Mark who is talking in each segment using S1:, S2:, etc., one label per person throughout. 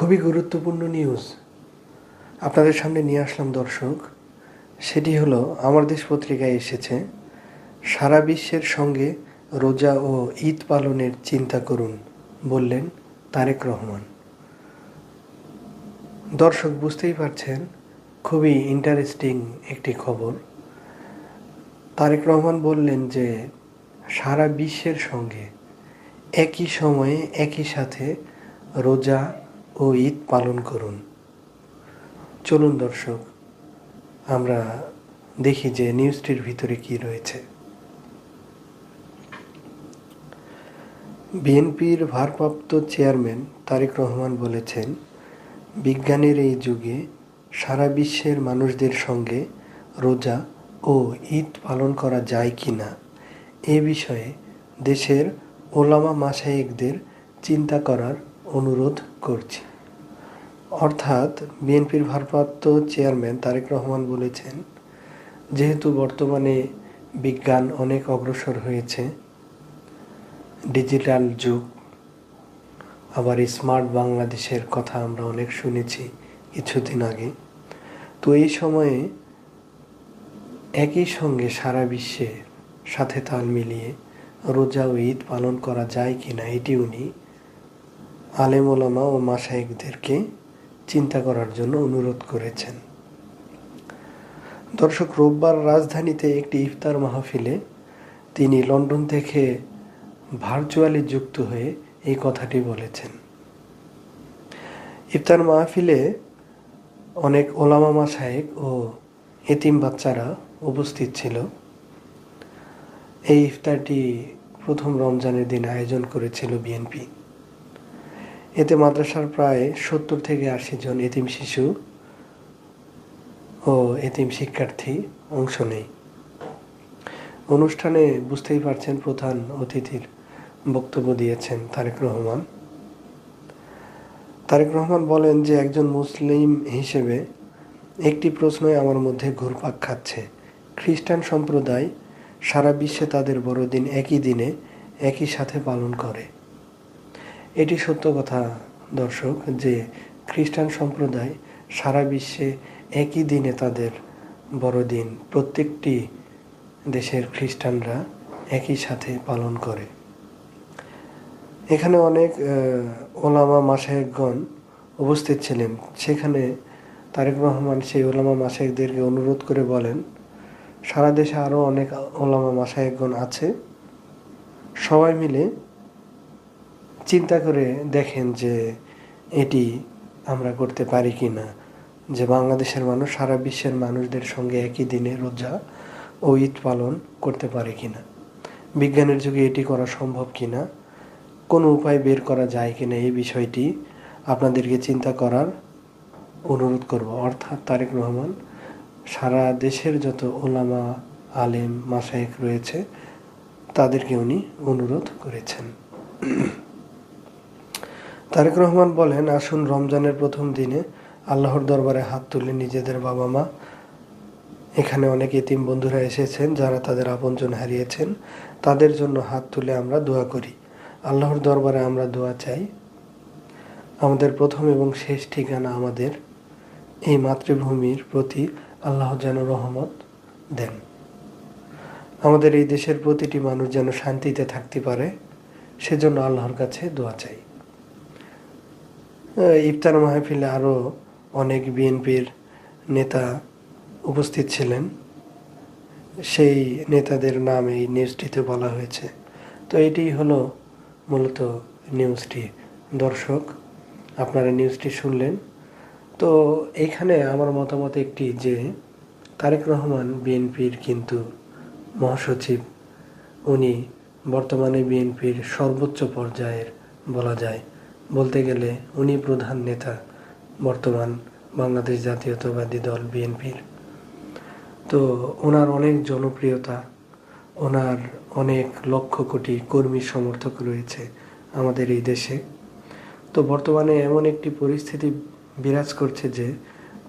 S1: খুবই গুরুত্বপূর্ণ নিউজ আপনাদের সামনে নিয়ে আসলাম দর্শক, সেটি হলো, আমার দেশ পত্রিকায় এসেছে, সারা বিশ্বের সঙ্গে রোজা ও ঈদ পালনের চিন্তা করুন, বললেন তারেক রহমান। দর্শক, বুঝতেই পারছেন, খুবই ইন্টারেস্টিং একটি খবর। তারেক রহমান বললেন যে, সারা বিশ্বের সঙ্গে একই সময়ে একই সাথে রোজা ও ঈদ পালন করুন। চলুন দর্শক, আমরা দেখি যে নিউজটির ভিতরে কি রয়েছে। বিএনপির ভারপ্রাপ্ত চেয়ারম্যান তারেক রহমান বলেছেন, বিজ্ঞানের এই যুগে সারা বিশ্বের মানুষদের সঙ্গে রোজা ও ঈদ পালন করা যায় কি না, এ বিষয়ে দেশের ওলামা মাসায়েকদের চিন্তা করার অনুরোধ করছি। অর্থাৎ বিএনপির ভারপ্রাপ্ত চেয়ারম্যান তারেক রহমান বলেছেন, যেহেতু বর্তমানে বিজ্ঞান অনেক অগ্রসর হয়েছে, ডিজিটাল যুগ, আবার স্মার্ট বাংলাদেশের কথা আমরা অনেক শুনেছি কিছুদিন আগে, তো এই সময়ে একই সঙ্গে সারা বিশ্বে সাথে তাল মিলিয়ে রোজা ও ঈদ পালন করা যায় কি না এটি উনি আলেমোলামা ও মাসাইকদেরকে চিন্তা করার জন্য অনুরোধ করেছেন। দর্শক, রোববার রাজধানীতে একটি ইফতার মাহফিলে তিনি লন্ডন থেকে ভার্চুয়ালি যুক্ত হয়ে এই কথাটি বলেছেন। ইফতার মাহফিলে অনেক ওলামা মাসায়েক ও এতিম বাচ্চারা উপস্থিত ছিল। এই ইফতারটি প্রথম রমজানের দিন আয়োজন করেছিল বিএনপি। এতে মাদ্রাসার প্রায় সত্তর থেকে আশি জন এতিম শিশু ও এতিম শিক্ষার্থী অংশ নেয়। অনুষ্ঠানে বুঝতেই পারছেন প্রধান অতিথির বক্তব্য দিয়েছেন তারেক রহমান। তারেক রহমান বলেন যে, একজন মুসলিম হিসেবে একটি প্রশ্নই আমার মধ্যে ঘুরপাক খাচ্ছে। খ্রিস্টান সম্প্রদায় সারা বিশ্বে তাদের বড়দিন একই দিনে একই সাথে পালন করে। এটি সত্য কথা, দর্শক, যে খ্রিস্টান সম্প্রদায় সারা বিশ্বে একই দিনে তাদের বড়দিন প্রত্যেকটি দেশের খ্রিস্টানরা একই সাথে পালন করে। এখানে অনেক ওলামা মাসায়েকগণ উপস্থিত ছিলেন। সেখানে তারেক রহমান সেই ওলামা মাসায়েকদেরকে অনুরোধ করে বলেন, সারা দেশে আরও অনেক ওলামা মাসায়েকগণ আছে। সবাই মিলে চিন্তা করে দেখেন যে এটি আমরা করতে পারি কি না যে বাংলাদেশের মানুষ, সারা বিশ্বের মানুষদের সঙ্গে একই দিনে রোজা ও ঈদ পালন করতে পারে কি না বিজ্ঞানের যুগে এটি করা সম্ভব কি না কোনো উপায় বের করা যায় কি না এই বিষয়টি আপনাদেরকে চিন্তা করার অনুরোধ করব। অর্থাৎ তারেক রহমান, সারা দেশের যত ওলামা, আলেম মাসায়েক রয়েছে, তাদেরকে উনি অনুরোধ করেছেন। তারেক রহমান বলেন, আসুন রমজানের প্রথম দিনে আল্লাহর দরবারে হাত তুলে নিজেদের বাবা মা এখানে অনেক এতিম বন্ধুরা এসেছেন যারা তাদের আপনজন হারিয়েছেন, তাদের জন্য হাত তুলে আমরা দোয়া করি। আল্লাহর দরবারে আমরা দোয়া চাই। আমাদের প্রথম এবং শেষ ঠিকানা আমাদের এই মাতৃভূমির প্রতি আল্লাহ যেন রহমত দেন। আমাদের এই দেশের প্রতিটি মানুষ যেন শান্তিতে থাকতে পারে, সেজন্য আল্লাহর কাছে দোয়া চাই। ইফতার মাহফিলে আরও অনেক বিএনপির নেতা উপস্থিত ছিলেন। সেই নেতাদের নাম এই নিউজটিতে বলা হয়েছে। তো এটি হলো মূলত নিউজটি। দর্শক, আপনারা নিউজটি শুনলেন। তো এখানে আমার মতামত একটি যে, তারেক রহমান বিএনপির কিন্তু মহাসচিব। উনি বর্তমানে বিএনপির সর্বোচ্চ পর্যায়ের বলা যায়। বলতে গেলে উনি প্রধান নেতা বর্তমান বাংলাদেশ জাতীয়তাবাদী দল বিএনপির। তো ওনার অনেক জনপ্রিয়তা, ওনার অনেক লক্ষ কোটি কর্মী সমর্থক রয়েছে আমাদের এই দেশে। তো বর্তমানে এমন একটি পরিস্থিতি বিরাজ করছে যে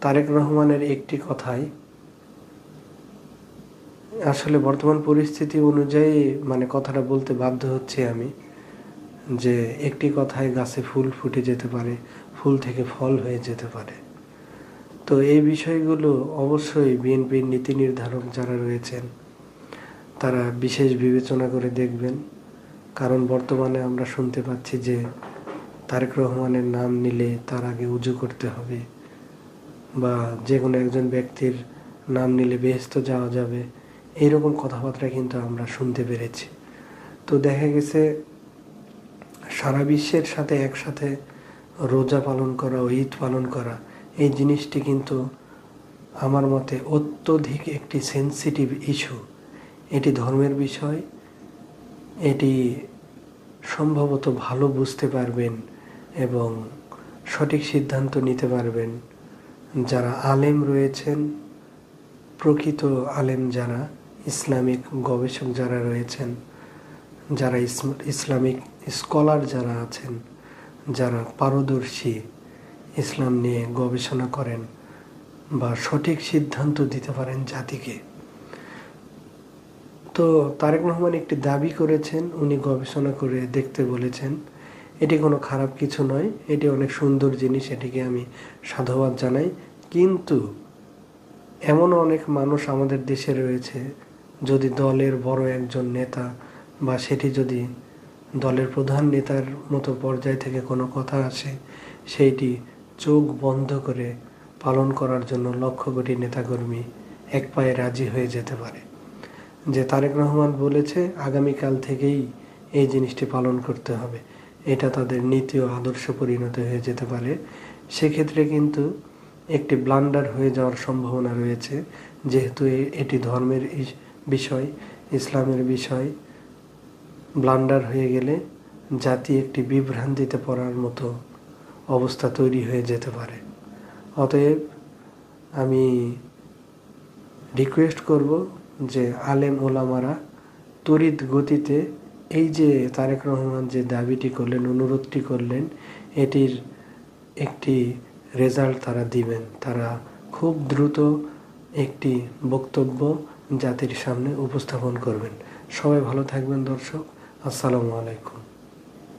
S1: তারেক রহমানের একটি কথাই, আসলে বর্তমান পরিস্থিতি অনুযায়ী মানে কথাটা বলতে বাধ্য হচ্ছি আমি যে একটি কথায় গাছে ফুল ফুটে যেতে পারে, ফুল থেকে ফল হয়ে যেতে পারে। তো এই বিষয়গুলো অবশ্যই বিএনপির নীতি নির্ধারক যারা রয়েছেন, তারা বিশেষ বিবেচনা করে দেখবেন। কারণ বর্তমানে আমরা শুনতে পাচ্ছি যে তারেক রহমানের নাম নিলে তার আগে উজু করতে হবে বা যে কোনো একজন ব্যক্তির নাম নিলে বেহেস্ত যাওয়া যাবে এইরকম কথাবার্তা কিন্তু আমরা শুনতে পেরেছি। তো দেখা গেছে সারা বিশ্বের সাথে একসাথে রোজা পালন করা, ঈদ পালন করা, এই জিনিসটি কিন্তু আমার মতে অত্যধিক একটি সেন্সিটিভ ইস্যু এটি ধর্মের বিষয়। এটি সম্ভবত ভালো বুঝতে পারবেন এবং সঠিক সিদ্ধান্ত নিতে পারবেন। যারা আলেম রয়েছেন, প্রকৃত আলেম যারা, ইসলামিক গবেষক যারা রয়েছেন, যারা ইসলামিক স্কলার যারা আছেন, যারা পারদর্শী ইসলাম নিয়ে গবেষণা করেন বা সঠিক সিদ্ধান্ত দিতে পারেন জাতিকে। তো তারেক রহমান একটি দাবি করেছেন, উনি গবেষণা করে দেখতে বলেছেন, এটি কোনো খারাপ কিছু নয়, এটি অনেক সুন্দর জিনিস, এটিকে আমি সাধুবাদ জানাই। কিন্তু এমন অনেক মানুষ আমাদের দেশে রয়েছে, যদি দলের বড় একজন নেতা বা সেটি যদি দলের প্রধান নেতার মতো পর্যায় থেকে কোনো কথা আসে, সেইটি চোখ বন্ধ করে পালন করার জন্য লক্ষ কোটি নেতাকর্মী এক পায়ে রাজি হয়ে যেতে পারে। যে তারেক রহমান বলেছে, আগামীকাল থেকেই এই জিনিসটি পালন করতে হবে। এটা তাদের নীতি ও আদর্শ পরিণত হয়ে যেতে পারে। সেক্ষেত্রে কিন্তু একটি ব্লান্ডার হয়ে যাওয়ার সম্ভাবনা রয়েছে, যেহেতু এটি ধর্মের বিষয়, ইসলামের বিষয় ব্লান্ডার হয়ে গেলে জাতি একটি বিভ্রান্তিতে পড়ার মতো অবস্থা তৈরি হয়ে যেতে পারে। অতএব আমি রিকোয়েস্ট করব যে আলেম ওলামারা তড়িৎ গতিতে এই যে তারেক রহমান যে দাবিটি করলেন, অনুরোধটি করলেন, এটির একটি রেজাল্ট তারা দিবেন। তারা খুব দ্রুত একটি বক্তব্য জাতির সামনে উপস্থাপন করবেন। সবাই ভালো থাকবেন দর্শক। আসসালামু আলাইকুম।